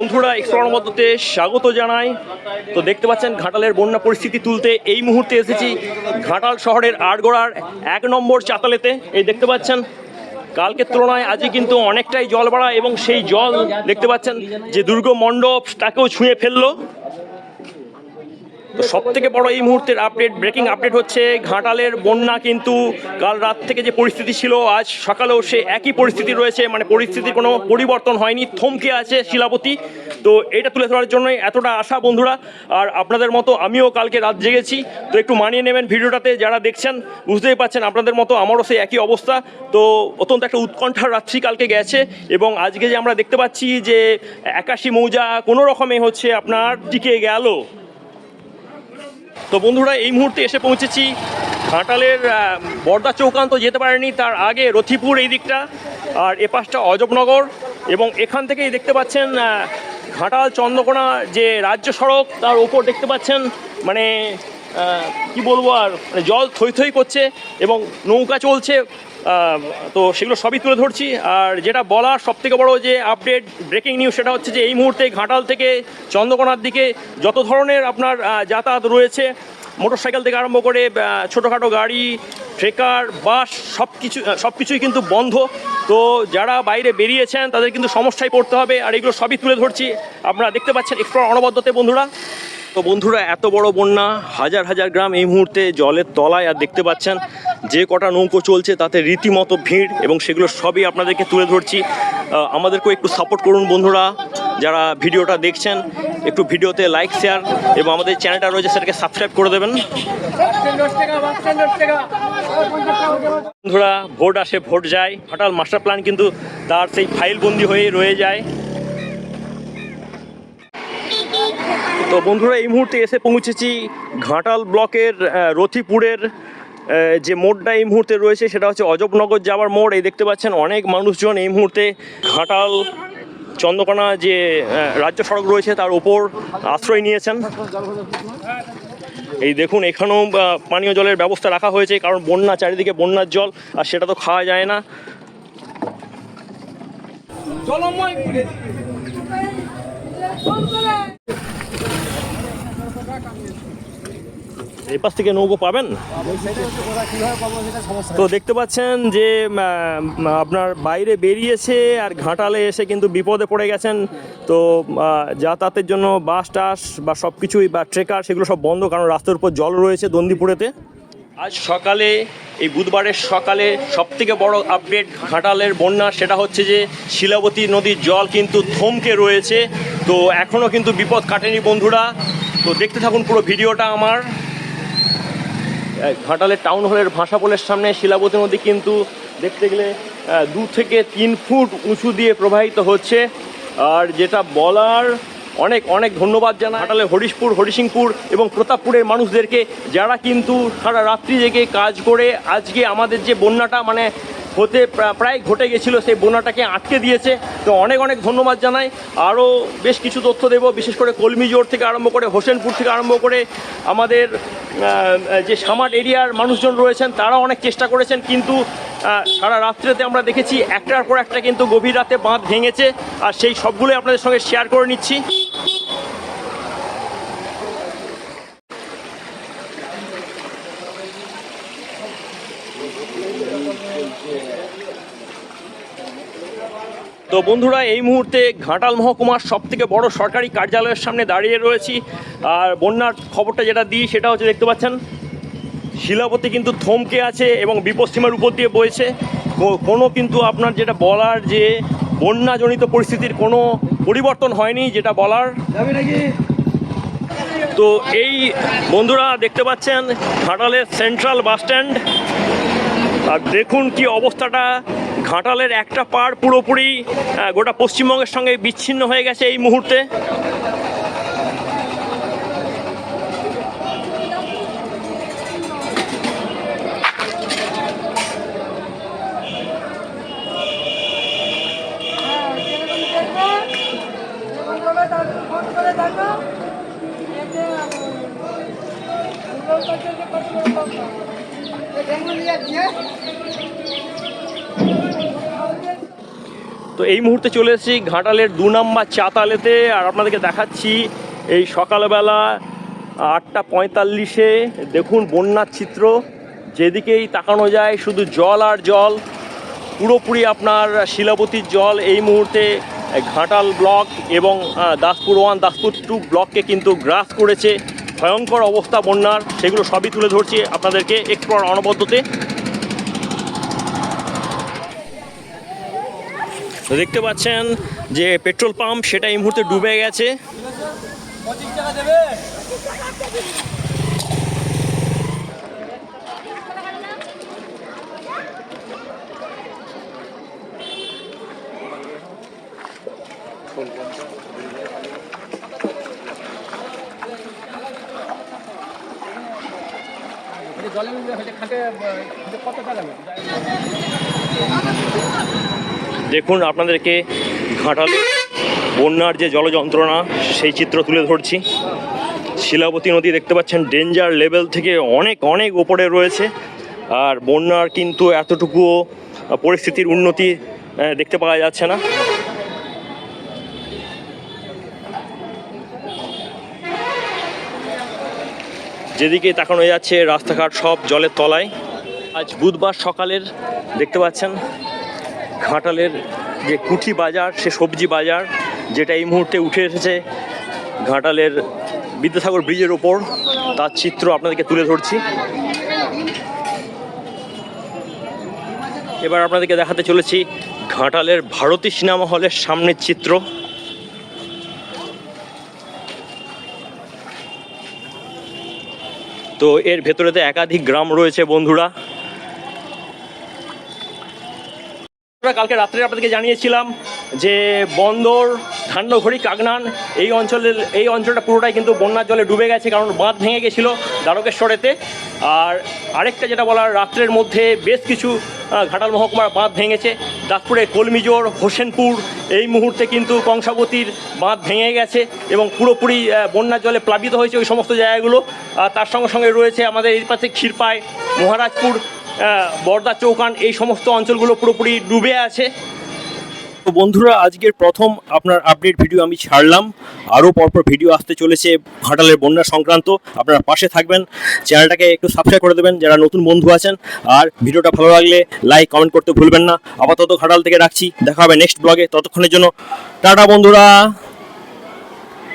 বন্ধুরা এক্সপ্লোর মধ্যে স্বাগত জানাই। তো দেখতে পাচ্ছেন, ঘাটালের বন্যা পরিস্থিতি তুলতে এই মুহূর্তে এসেছি। ঘাটাল শহরের আটগোড়ার এক নম্বর চাতালেতে। এই দেখতে পাচ্ছেন, কালকের তুলনায় আজই কিন্তু অনেকটাই জল বাড়া এবং সেই জল দেখতে পাচ্ছেন যে দুর্গ মণ্ডপ তাকেও ছুঁয়ে ফেলল। তো সব থেকে বড় এই মুহূর্তের আপডেট ব্রেকিং আপডেট হচ্ছে, ঘাটালের বন্যা কিন্তু কাল রাত থেকে যে পরিস্থিতি ছিল, আজ সকালেও সে একই পরিস্থিতি রয়েছে মানে পরিস্থিতির কোনো পরিবর্তন হয়নি, থমকে আছে শিলাপতি তো এটা তুলে ধরার জন্যই এতটা আশা বন্ধুরা, আর আপনাদের মতো আমিও কালকে রাত জেগেছি। তো একটু মানিয়ে নেবেন ভিডিওটাতে যারা দেখছেন, বুঝতেই পাচ্ছেন আপনাদের মতো আমারও সেই একই অবস্থা। তো অত্যন্ত একটা উৎকণ্ঠার রাত্রি কালকে গেছে, এবং আজকে যে আমরা দেখতে পাচ্ছি যে একাশি মৌজা কোনো রকমে হচ্ছে আপনার টিকে গেল। তো বন্ধুরা, এই মুহূর্তে এসে পৌঁছেছি ঘাটালের বর্দা চৌকান্ত, যেতে পারেনি, তার আগে রথিপুর এই দিকটা, আর এ পাশটা অজবনগর, এবং এখান থেকেই দেখতে পাচ্ছেন ঘাটাল চন্দ্রকোনা যে রাজ্য সড়ক, তার ওপর দেখতে পাচ্ছেন মানে কি বলব আর মানে জল থই থই করছে, এবং নৌকা চলছে তো সেগুলো সবই তুলে ধরছি। আর যেটা বলার সব থেকে বড় যে আপডেট ব্রেকিং নিউজ সেটা হচ্ছে যে এই মুহূর্তে ঘাটাল থেকে চন্দ্রকোনার দিকে যত ধরনের আপনার যাতায়াত রয়েছে মোটরসাইকেল থেকে আরম্ভ করে ছোটোখাটো গাড়ি, ট্রেকার, বাস সব কিছু সব কিছুই কিন্তু বন্ধ। তো যারা বাইরে বেরিয়েছেন, তাদের কিন্তু সমস্যায় পড়তে হবে। আর এগুলো সবই তুলে ধরছি। আপনারা দেখতে পাচ্ছেন এক্সপ্লোর অনবদ্যতে, বন্ধুরা। তো বন্ধুরা, এত বড় বন্যা, হাজার হাজার গ্রাম এই মুহূর্তে জলের তলায় আর দেখতে পাচ্ছেন যে কটা নৌকো চলছে, তাতে রীতিমতো ভিড় এবং সেগুলো সবই আপনাদেরকে তুলে ধরছি। আমাদেরকেও একটু সাপোর্ট করুন বন্ধুরা, যারা ভিডিওটা দেখছেন, একটু ভিডিওতে লাইক শেয়ার এবং আমাদের চ্যানেলটা রয়েছে সেটাকে সাবস্ক্রাইব করে দেবেন। বন্ধুরা, ভোট আসে, ভোট যায়। হঠাৎ মাস্টার প্ল্যান কিন্তু তার সেই ফাইল বন্দি হয়ে রয়ে যায়। তো বন্ধুরা, এই মুহূর্তে এসে পৌঁছেছি ঘাটাল ব্লকের রথিপুরের যে মোড়টা এই মুহূর্তে রয়েছে সেটা হচ্ছে অজবনগর যাওয়ার মোড়। এই দেখতে পাচ্ছেন অনেক মানুষজন এই মুহূর্তে ঘাটাল চন্দ্রকোনা যে রাজ্য সড়ক রয়েছে তার উপর আশ্রয় নিয়েছেন। এই দেখুন, এখানেও পানীয় জলের ব্যবস্থা রাখা হয়েছে, কারণ বন্যা, চারিদিকে বন্যার জল, আর সেটা তো খাওয়া যায় না। এই পাশ থেকে নৌকো পাবেন? তো দেখতে পাচ্ছেন যে আপনার বাইরে বেরিয়েছে আর ঘাটালে এসে কিন্তু বিপদে পড়ে গেছেন। তো যাতায়াতের জন্য বাস টাস বা সব কিছুই বা ট্রেকার সেগুলো সব বন্ধ, কারণ রাস্তার উপর জল রয়েছে দন্দিপুরেতে। আজ সকালে, এই বুধবারের সকালে সব থেকে বড় আপডেট ঘাটালের বন্যা সেটা হচ্ছে যে শিলাবতী নদীর জল কিন্তু থমকে রয়েছে। তো এখনও কিন্তু বিপদ কাটেনি বন্ধুরা। তো দেখতে থাকুন পুরো ভিডিওটা আমার। ঘাটালের টাউন হলের ভাষাপোলের সামনে শিলাবতী নদী কিন্তু দেখতে গেলে দু থেকে তিন ফুট উঁচু দিয়ে প্রবাহিত হচ্ছে। আর যেটা বলার, অনেক অনেক ধন্যবাদ জানা ঘাটালে হরিশপুর, হরিসিংপুর এবং প্রতাপপুরের মানুষদেরকে, যারা কিন্তু সারা রাত্রি জেগে কাজ করে, আজকে আমাদের যে বন্যাটা মানে হতে প্রা- প্রায় ঘটে গেছিল, সেই বন্যাটাকে আটকে দিয়েছে। তো অনেক অনেক ধন্যবাদ জানাই। আরও বেশ কিছু তথ্য দেব, বিশেষ করে কলমি জোর থেকে আরম্ভ করে, হোসেনপুর থেকে আরম্ভ করে, আমাদের যে সামাট এরিয়ার মানুষজন রয়েছেন তারা অনেক চেষ্টা করেছেন, কিন্তু সারা রাত্রেতে আমরা দেখেছি একটার পর একটা কিন্তু গভীর রাতে বাঁধ ভেঙেছে। আর সেই সবগুলোই আপনাদের সঙ্গে শেয়ার করে নিচ্ছি। তো বন্ধুরা, এই মুহূর্তে ঘাটাল মহকুমার সব থেকে বড় সরকারি কার্যালয়ের সামনে দাঁড়িয়ে রয়েছি। আর বন্যার খবরটা যেটা দিই, সেটা হচ্ছে দেখতে পাচ্ছেন, শিলাবতী কিন্তু থমকে আছে এবং বিপদসীমার উপর দিয়ে বইছে। কোনো কিন্তু আপনার যেটা বলার যে বন্যাজনিত পরিস্থিতির কোনো পরিবর্তন হয়নি যেটা বলার। তো এই বন্ধুরা দেখতে পাচ্ছেন, ঘাটালের সেন্ট্রাল বাস স্ট্যান্ড আর দেখুন কি অবস্থাটা। ঘাটালের একটা পাড় পুরোপুরি গোটা পশ্চিমবঙ্গের সঙ্গে বিচ্ছিন্ন হয়ে গেছে এই মুহূর্তে। তো এই মুহূর্তে চলে এসেছি ঘাটালের দু নম্বর চাতালেতে, আর আপনাদেরকে দেখাচ্ছি এই সকালবেলা আটটা পঁয়তাল্লিশে। দেখুন বন্যার চিত্র, যেদিকেই তাকানো যায় শুধু জল আর জল, পুরোপুরি আপনার শিলাবতীর জল। এই মুহূর্তে ঘাটাল ব্লক এবং দাসপুর ওয়ান, দাসপুর টু ব্লককে কিন্তু গ্রাস করেছে। ভয়ঙ্কর অবস্থা বন্যার, সেগুলো সবই তুলে ধরছি আপনাদেরকে একটু পর অনবদ্যতে দেখতে পাচ্ছেন যে পেট্রোল পাম্প, সেটা এই মুহূর্তে ডুবে গেছে। দেখুন, আপনাদেরকে ঘাটালে বন্যার যে জলযন্ত্রণা সেই চিত্র তুলে ধরছি। শিলাবতী নদী দেখতে পাচ্ছেন ডেঞ্জার লেভেল থেকে অনেক অনেক ওপরে রয়েছে। আর বন্যার কিন্তু এতটুকুও পরিস্থিতির উন্নতি দেখতে পাওয়া যাচ্ছে না। যেদিকে তাকানো যাচ্ছে, রাস্তাঘাট সব জলের তলায়। আজ বুধবার সকালের, দেখতে পাচ্ছেন, ঘাটালের যে কুঠি বাজার, সে সবজি বাজার, যেটা এই মুহূর্তে উঠে এসেছে ঘাটালের বিদ্যাসাগর ব্রিজের ওপর তার চিত্র আপনাদেরকে তুলে ধরছি। এবার আপনাদেরকে দেখাতে চলেছি ঘাটালের ভারতী সিনেমা হলের সামনের চিত্র। তো এর ভেতরেতে একাধিক গ্রাম রয়েছে বন্ধুরা কালকে রাত্রে আপনাদেরকে জানিয়েছিলাম যে বন্দর ঠান্ডঘড়ি কাগনান এই অঞ্চলের, এই অঞ্চলটা পুরোটাই কিন্তু বন্যার জলে ডুবে গেছে কারণ বাঁধ ভেঙে গেছিল দ্বারকেশ্বরেতে। আর আরেকটা যেটা বলার, রাত্রের মধ্যে বেশ কিছু ঘাটাল মহকুমার বাঁধ ভেঙেছে। দাসপুরে কলমিজোর, হোসেনপুর, এই মুহূর্তে কিন্তু কংসাবতীর বাঁধ ভেঙে গেছে এবং পুরোপুরি বন্যার জলে প্লাবিত হয়েছে ওই সমস্ত জায়গাগুলো। তার সঙ্গে সঙ্গে রয়েছে আমাদের এই পাশে ক্ষীরপাই, মহারাজপুর বর্দা চৌকান, এই সমস্ত অঞ্চলগুলো পুরোপুরি ডুবে আছে। তো বন্ধুরা, আজকের প্রথম আপনার আপডেট ভিডিও আমি ছাড়লাম। আরও পরপর ভিডিও আসতে চলেছে ঘাটালের বন্যা সংক্রান্ত। আপনারা পাশে থাকবেন, চ্যানেলটাকে একটু সাবস্ক্রাইব করে দেবেন যারা নতুন বন্ধু আছেন। আর ভিডিওটা ভালো লাগলে লাইক কমেন্ট করতে ভুলবেন না। আপাতত ঘাটাল থেকে রাখছি। দেখা হবে নেক্সট ব্লগে ততক্ষণের জন্য টাটা বন্ধুরা।